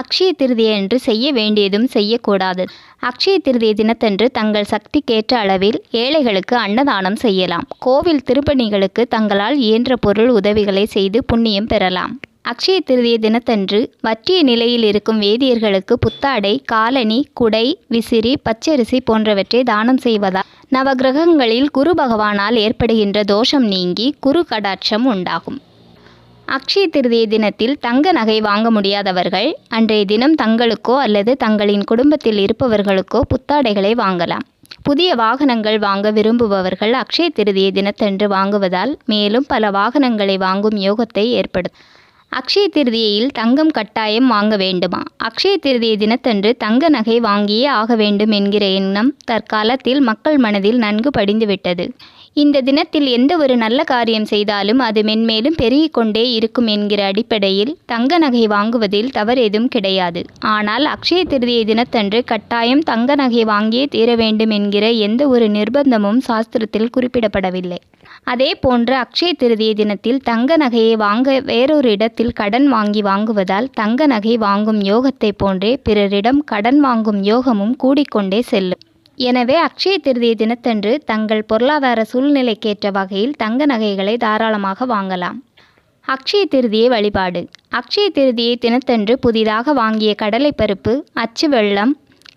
அக்ஷய திருதியன்று செய்ய வேண்டியதும் செய்யக்கூடாது. அக்ஷய திருதிய தினத்தன்று தங்கள் சக்திக்கேற்ற அளவில் ஏழைகளுக்கு அன்னதானம் செய்யலாம். கோவில் திருப்பணிகளுக்கு தங்களால் இயன்ற பொருள் உதவிகளை செய்து புண்ணியம் பெறலாம். அக்ஷய திருதிய தினத்தன்று வற்றிய நிலையில் இருக்கும் வேதியர்களுக்கு புத்தாடை காலணி குடை விசிறி பச்சரிசி போன்றவற்றை தானம் செய்வதால் நவகிரகங்களில் குரு பகவானால் ஏற்படுகின்ற தோஷம் நீங்கி குரு கடாட்சம் உண்டாகும். அக்ஷய திருதிய தினத்தில் தங்க நகை வாங்க முடியாதவர்கள் அன்றைய தினம் தங்களுக்கோ அல்லது தங்களின் குடும்பத்தில் இருப்பவர்களுக்கோ புத்தாடைகளை வாங்கலாம். புதிய வாகனங்கள் வாங்க விரும்புபவர்கள் அக்ஷய திருதிய தினத்தன்று வாங்குவதால் மேலும் பல வாகனங்களை வாங்கும் யோகத்தை ஏற்படுத்தும். அக்ஷய திருதியையில் தங்கம் கட்டாயம் வாங்க வேண்டுமா? அக்ஷய திருதிய தினத்தன்று தங்க நகை வாங்கியே ஆக வேண்டும் என்கிற எண்ணம் தற்காலத்தில் மக்கள் மனதில் நன்கு படிந்துவிட்டது. இந்த தினத்தில் எந்த ஒரு நல்ல காரியம் செய்தாலும் அது மென்மேலும் பெருகிக் கொண்டே இருக்கும் என்கிற அடிப்படையில் தங்க நகை வாங்குவதில் தவறேதும் கிடையாது. ஆனால் அக்ஷய திருதியை தினத்தன்று கட்டாயம் தங்க நகை வாங்கியே தீர வேண்டும் என்கிற எந்த ஒரு நிர்பந்தமும் சாஸ்திரத்தில் குறிப்பிடப்படவில்லை. அதே போன்று அக்ஷய திருதியை தினத்தில் தங்க நகையை வாங்க வேறொரு இடத்தில் கடன் வாங்கி வாங்குவதால் தங்க நகை வாங்கும் யோகத்தை போன்றே பிறரிடம் கடன் வாங்கும் யோகமும் கூடிக்கொண்டே செல்லும். எனவே அக்ஷய திருதியை தினத்தன்று தங்கள் பொருளாதார சூழ்நிலைக்கேற்ற வகையில் தங்க நகைகளை தாராளமாக வாங்கலாம். அக்ஷய திருதியை வழிபாடு. அக்ஷய திருதியை தினத்தன்று புதிதாக வாங்கிய கடலைப்பருப்பு அச்சு வெள்ளம்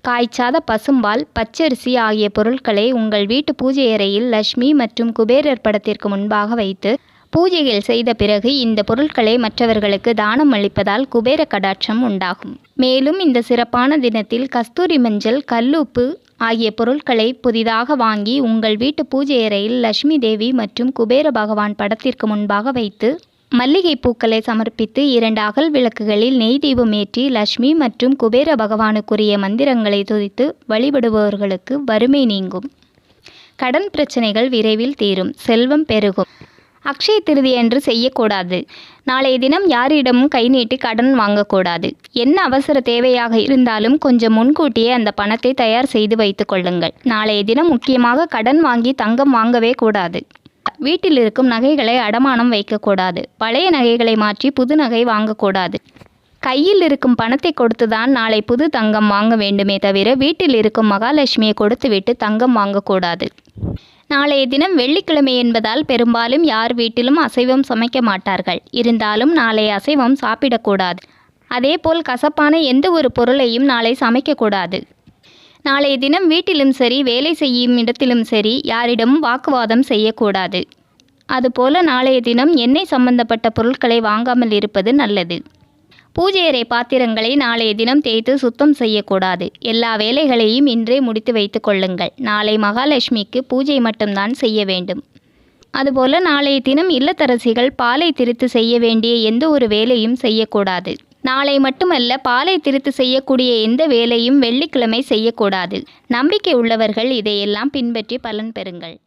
காய்ச்சாத பசும்பால் பச்சரிசி ஆகிய பொருட்களை உங்கள் வீட்டு பூஜை அறையில் லட்சுமி மற்றும் குபேரர் படத்திற்கு முன்பாக வைத்து பூஜைகள் செய்த பிறகு இந்த பொருட்களை மற்றவர்களுக்கு தானம் அளிப்பதால் குபேர கடாட்சம் உண்டாகும். மேலும் இந்த சிறப்பான தினத்தில் கஸ்தூரி மஞ்சள் கல்லுப்பு ஆகிய பொருட்களை புதிதாக வாங்கி உங்கள் வீட்டு பூஜை அறையில் லட்சுமி தேவி மற்றும் குபேர பகவான் படத்திற்கு முன்பாக வைத்து மல்லிகை பூக்களை சமர்ப்பித்து இரண்டு அகல் விளக்குகளில் நெய் தீபம் ஏற்றி லட்சுமி மற்றும் குபேர பகவானுக்குரிய மந்திரங்களை துதித்து வழிபடுபவர்களுக்கு வறுமை நீங்கும். கடன் பிரச்சனைகள் விரைவில் தீரும். செல்வம் பெருகும். அக்ஷய திருதி என்று செய்யக்கூடாது. நாளைய தினம் யாரிடமும் கை நீட்டி கடன் வாங்கக்கூடாது. என்ன அவசர தேவையாக இருந்தாலும் கொஞ்சம் முன்கூட்டியே அந்த பணத்தை தயார் செய்து வைத்துக் கொள்ளுங்கள். நாளைய தினம் முக்கியமாக கடன் வாங்கி தங்கம் வாங்கவே கூடாது. வீட்டில் இருக்கும் நகைகளை அடமானம் வைக்கக்கூடாது. பழைய நகைகளை மாற்றி புது நகை வாங்கக்கூடாது. கையில் இருக்கும் பணத்தை கொடுத்துதான் நாளை புது தங்கம் வாங்க வேண்டுமே தவிர வீட்டில் இருக்கும் மகாலட்சுமியை கொடுத்துவிட்டு தங்கம் வாங்கக்கூடாது. நாளைய தினம் வெள்ளிக்கிழமை என்பதால் பெரும்பாலும் யார் வீட்டிலும் அசைவம் சமைக்க மாட்டார்கள். இருந்தாலும் நாளை அசைவம் சாப்பிடக்கூடாது. அதேபோல் கசப்பான எந்த ஒரு பொருளையும் நாளை சமைக்கக்கூடாது. நாளைய தினம் வீட்டிலும் சரி வேலை செய்யும் இடத்திலும் சரி யாரிடமும் வாக்குவாதம் செய்யக்கூடாது. அதுபோல நாளைய தினம் எண்ணெய் சம்பந்தப்பட்ட பொருட்களை வாங்காமல் இருப்பது நல்லது. பூஜை அறை பாத்திரங்களை நாளைய தினம் தேய்த்து சுத்தம் செய்யக்கூடாது. எல்லா வேலைகளையும் இன்றே முடித்து வைத்து கொள்ளுங்கள். நாளை மகாலட்சுமிக்கு பூஜை மட்டும்தான் செய்ய வேண்டும். அதுபோல நாளைய தினம் இல்லத்தரசிகள் பாலை திருத்து செய்ய வேண்டிய எந்த ஒரு வேலையும் செய்யக்கூடாது. நாளை மட்டுமல்ல பாலை திருத்து செய்யக்கூடிய எந்த வேலையும் வெள்ளிக்கிழமை செய்யக்கூடாது. நம்பிக்கை உள்ளவர்கள் இதையெல்லாம் பின்பற்றி பலன் பெறுங்கள்.